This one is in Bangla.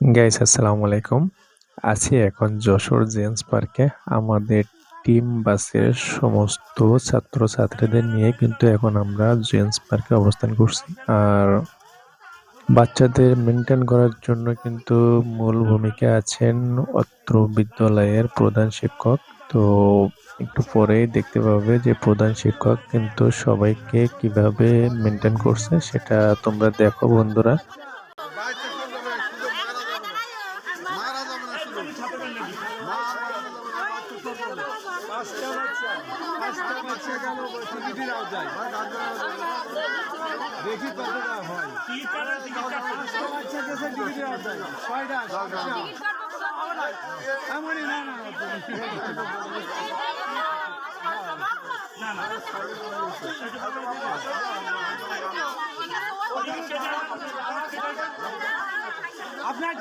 গাইস আসসালামু আলাইকুম। আছি এখন যশোর জেন্টস পার্কে। আমাদের টিম বাসের সমস্ত ছাত্রছাত্রীদের নিয়ে কিন্তু এখন আমরা জেন্টস পার্কে অবস্থান করছি। আর বাচ্চাদের মেনটেন করার জন্য কিন্তু মূল ভূমিকা আছেন অত্র বিদ্যালয়ের প্রধান শিক্ষক। তো একটু পরেই দেখতে পাবে যে প্রধান শিক্ষক কিন্তু সবাইকে কীভাবে মেনটেন করছে, সেটা তোমরা দেখো বন্ধুরা। পাঁচটা বাচ্চা দেখি কতটা হয় আপনার